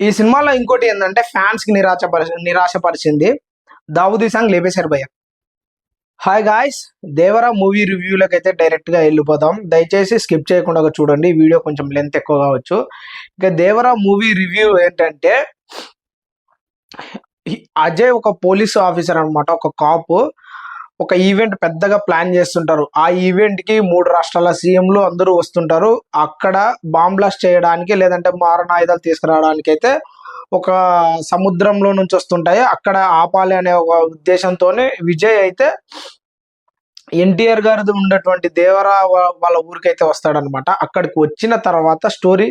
ఈ సినిమాలో ఇంకోటి ఏంటంటే ఫ్యాన్స్కి నిరాశపరి నిరాశపరిచింది. దావుదీ సాంగ్ లేపేశారు భయ్య. హాయ్ గాయ్స్ దేవరా మూవీ రివ్యూలోకి అయితే డైరెక్ట్గా వెళ్ళిపోతాం దయచేసి స్కిప్ చేయకుండా చూడండి. వీడియో కొంచెం లెంత్ ఎక్కువ కావచ్చు. ఇక దేవరా మూవీ రివ్యూ ఏంటంటే అజయ్ ఒక పోలీస్ ఆఫీసర్ అన్నమాట ఒక కాపు. ఒక ఈవెంట్ పెద్దగా ప్లాన్ చేస్తుంటారు. ఆ ఈవెంట్కి మూడు రాష్ట్రాల సీఎంలు అందరూ వస్తుంటారు. అక్కడ బాంబ్ బ్లాస్ట్ చేయడానికి లేదంటే మారణాయుధాలు తీసుకురావడానికి అయితే ఒక సముద్రంలో నుంచి వస్తుంటాయి. అక్కడ ఆపాలి అనే ఒక ఉద్దేశంతోనే విజయ్ అయితే ఎన్టీఆర్ గారిది ఉన్నటువంటి దేవరా వాళ్ళ వాళ్ళ ఊరికైతే వస్తాడనమాట అక్కడికి వచ్చిన తర్వాత స్టోరీ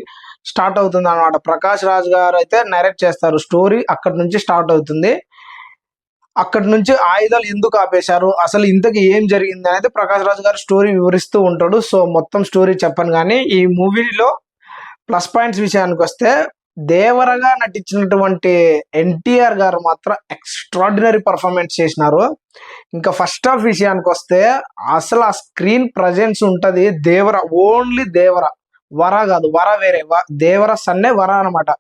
స్టార్ట్ అవుతుంది అనమాట ప్రకాష్ రాజ్ గారు అయితే నైరెక్ట్ చేస్తారు. స్టోరీ అక్కడి నుంచి స్టార్ట్ అవుతుంది. అక్కడి నుంచి ఆయుధాలు ఎందుకు ఆపేశారు? అసలు ఇంతకు ఏం జరిగింది అనేది ప్రకాష్ రాజు గారు స్టోరీ వివరిస్తూ ఉంటాడు. సో మొత్తం స్టోరీ చెప్పను కానీ ఈ మూవీలో ప్లస్ పాయింట్స్ విషయానికి వస్తే దేవరగా నటించినటువంటి ఎన్టీఆర్ గారు మాత్రం ఎక్స్ట్రాడినరీ పర్ఫార్మెన్స్ చేసినారు. ఇంకా ఫస్ట్ హాఫ్ విషయానికి వస్తే అసలు ఆ స్క్రీన్ ప్రజెన్స్ ఉంటది దేవర ఓన్లీ దేవర. వర కాదు వర వేరే దేవర సన్నే వర అన్నమాట.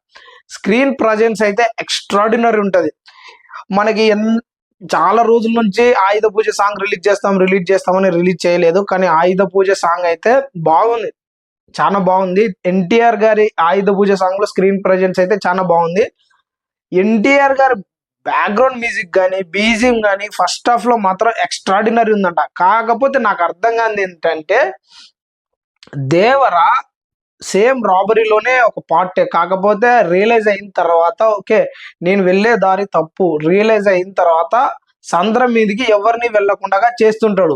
స్క్రీన్ ప్రజెన్స్ అయితే ఎక్స్ట్రాడినరీ ఉంటది. మనకి ఎన్ చాలా రోజుల నుంచి ఆయుధ పూజ సాంగ్ రిలీజ్ చేస్తాం రిలీజ్ చేస్తామని రిలీజ్ చేయలేదు. కానీ ఆయుధ పూజ సాంగ్ అయితే బాగుంది. చాలా బాగుంది. ఎన్టీఆర్ గారి ఆయుధ పూజ సాంగ్లో స్క్రీన్ ప్రజెన్స్ అయితే చాలా బాగుంది. ఎన్టీఆర్ గారి బ్యాక్గ్రౌండ్ మ్యూజిక్ కానీ బీజియం కానీ ఫస్ట్ హాఫ్లో మాత్రం ఎక్స్ట్రాడినరీ ఉందంట. కాకపోతే నాకు అర్థం కాని ఏంటంటే దేవరా సేమ్ రాబరీలోనే ఒక పార్ట్ కాకపోతే రియలైజ్ అయిన తర్వాత ఓకే నేను వెళ్ళే దారి తప్పు. రియలైజ్ అయిన తర్వాత సంద్రం మీదకి ఎవరిని వెళ్ళకుండా చేస్తుంటాడు.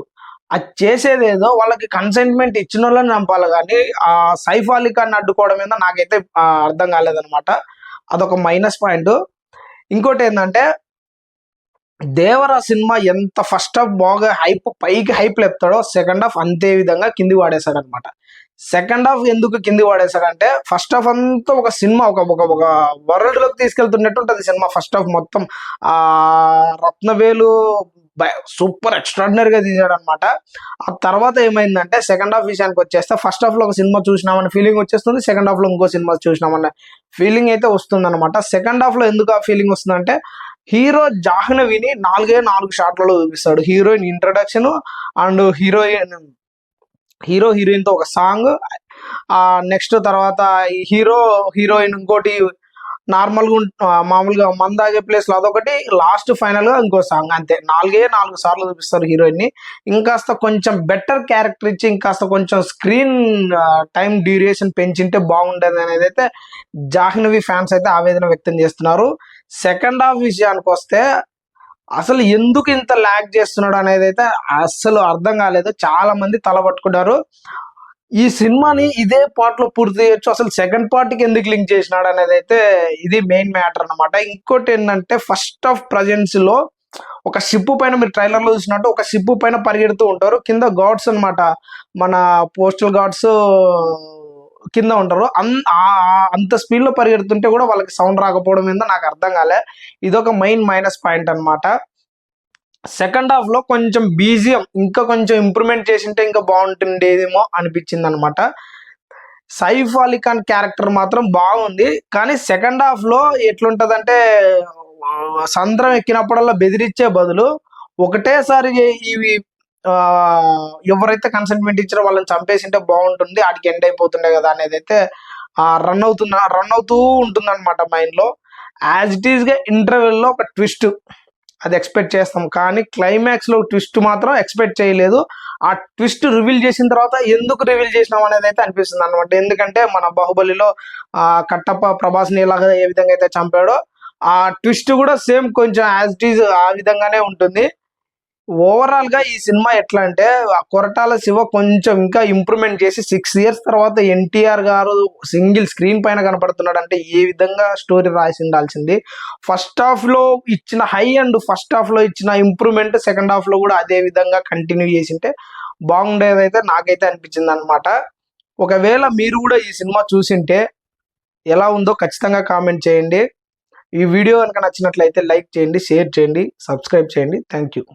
అది చేసేదేదో వాళ్ళకి కన్సెంట్మెంట్ ఇచ్చిన వాళ్ళని చంపాలి కానీ ఆ సైఫ్ అలీ అడ్డుకోవడం మీద నాకైతే అర్థం కాలేదనమాట అదొక మైనస్ పాయింట్. ఇంకోటి ఏంటంటే దేవరా సినిమా ఎంత ఫస్ట్ హాఫ్ బాగా హైప్ పైకి హైప్ లేపుతాడో సెకండ్ హాఫ్ అంతే విధంగా కింది వాడేశాడు అనమాట సెకండ్ హాఫ్ ఎందుకు కింది పడేశారంటే ఫస్ట్ హాఫ్ అంతా ఒక సినిమా ఒక ఒక ఒక వరల్డ్లోకి తీసుకెళ్తున్నట్టు ఉంటుంది సినిమా ఫస్ట్ హాఫ్ మొత్తం. ఆ రత్నవేలు సూపర్ ఎక్స్ట్రాడినరీ గా తీసాడు అనమాట ఆ తర్వాత ఏమైందంటే సెకండ్ హాఫ్ విషయానికి వచ్చేస్తే ఫస్ట్ హాఫ్లో ఒక సినిమా చూసినామన్న ఫీలింగ్ వచ్చేస్తుంది సెకండ్ హాఫ్లో ఇంకో సినిమా చూసినామన్న ఫీలింగ్ అయితే వస్తుంది అనమాట సెకండ్ హాఫ్లో ఎందుకు ఆ ఫీలింగ్ వస్తుందంటే హీరో జాహ్నవిని నాలుగే నాలుగు షాట్లలో చూపిస్తాడు. Heroine introduction and heroine hero హీరోయిన్తో ఒక సాంగ్. ఆ నెక్స్ట్ తర్వాత హీరో హీరోయిన్ ఇంకోటి నార్మల్గా మామూలుగా మందాగే ప్లేస్లో అదొకటి. లాస్ట్ ఫైనల్గా ఇంకో సాంగ్. అంతే. నాలుగే నాలుగు సార్లు చూపిస్తారు హీరోయిన్ని ఇంకాస్త కొంచెం బెటర్ క్యారెక్టర్ ఇచ్చి ఇంకాస్త కొంచెం స్క్రీన్ టైం డ్యూరేషన్ పెంచింటే బాగుండేది అనేది అయితే జాహ్నవి ఫ్యాన్స్ అయితే ఆవేదన వ్యక్తం చేస్తున్నారు. సెకండ్ హాఫ్ విషయానికి వస్తే అసలు ఎందుకు ఇంత ల్యాగ్ చేస్తున్నాడు అనేది అయితే అసలు అర్థం కాలేదు. చాలా మంది తలపట్టుకున్నారు ఈ సినిమాని ఇదే పార్ట్లో పూర్తి చేయొచ్చు. అసలు సెకండ్ పార్ట్కి ఎందుకు లింక్ చేసినాడు అనేది అయితే ఇది మెయిన్ మ్యాటర్ అన్నమాట. ఇంకోటి ఏంటంటే ఫస్ట్ ఆఫ్ ప్రజెన్స్లో ఒక షిప్ పైన మీరు ట్రైలర్లో చూసినట్టు ఒక షిప్ పైన పరిగెడుతూ ఉంటారు. కింద గాడ్స్ అన్నమాట. మన పోస్టల్ గాడ్స్ కింద ఉంటారు అన్- అంత స్పీడ్లో పరిగెడుతుంటే కూడా వాళ్ళకి సౌండ్ రాకపోవడం ఏందో నాకు అర్థం కాలే. ఇదొక మెయిన్ మైనస్ పాయింట్ అన్నమాట. సెకండ్ హాఫ్లో కొంచెం బీజియం ఇంకా కొంచెం ఇంప్రూవ్మెంట్ చేసింటే ఇంకా బాగుంటుండేదేమో అనిపించింది అనమాట సైఫ్ అలీ ఖాన్ క్యారెక్టర్ మాత్రం బాగుంది కానీ సెకండ్ హాఫ్లో ఎట్లుంటదంటే సంద్రం ఎక్కినప్పుడల్లా బెదిరించే బదులు ఒకటేసారి ఇవి ఎవరైతే కన్సెంట్మెంట్ ఇచ్చారో వాళ్ళని చంపేసింటే బాగుంటుంది. ఆడికి ఎండ్ అయిపోతుండే కదా అనేది అయితే రన్ అవుతున్న రన్ అవుతూ ఉంటుంది అనమాట మైండ్లో యాజ్ ఇట్ ఈస్గా ఇంటర్వెల్లో ఒక ట్విస్ట్ అది ఎక్స్పెక్ట్ చేస్తాం. కానీ క్లైమాక్స్లో ట్విస్ట్ మాత్రం ఎక్స్పెక్ట్ చేయలేదు. ఆ ట్విస్ట్ రివీల్ చేసిన తర్వాత ఎందుకు రివీల్ చేసినాం అనేది అయితే అనిపిస్తుంది అనమాట ఎందుకంటే మన బాహుబలిలో కట్టప్ప ప్రభాస్ని ఎలాగ ఏ విధంగా అయితే చంపాడో ఆ ట్విస్ట్ కూడా సేమ్ కొంచెం యాజ్ ఇట్ ఈజ్ ఆ విధంగానే ఉంటుంది. ఓవరాల్గా ఈ సినిమా ఎట్లా అంటే ఆ కొరటాల శివ కొంచెం ఇంకా ఇంప్రూవ్మెంట్ చేసి సిక్స్ ఇయర్స్ తర్వాత ఎన్టీఆర్ గారు సింగిల్ స్క్రీన్ పైన కనపడుతున్నాడు అంటే ఏ విధంగా స్టోరీ రాసి ఉండాల్సింది. ఫస్ట్ హాఫ్లో ఇచ్చిన హై అండ్ ఫస్ట్ హాఫ్లో ఇచ్చిన ఇంప్రూవ్మెంట్ సెకండ్ హాఫ్లో కూడా అదే విధంగా కంటిన్యూ చేసింటే బాగుండేదైతే నాకైతే అనిపించింది అనమాట ఒకవేళ మీరు కూడా ఈ సినిమా చూసింటే ఎలా ఉందో ఖచ్చితంగా కామెంట్ చేయండి. ఈ వీడియో కనుక నచ్చినట్లయితే లైక్ చేయండి షేర్ చేయండి సబ్స్క్రైబ్ చేయండి. Thank you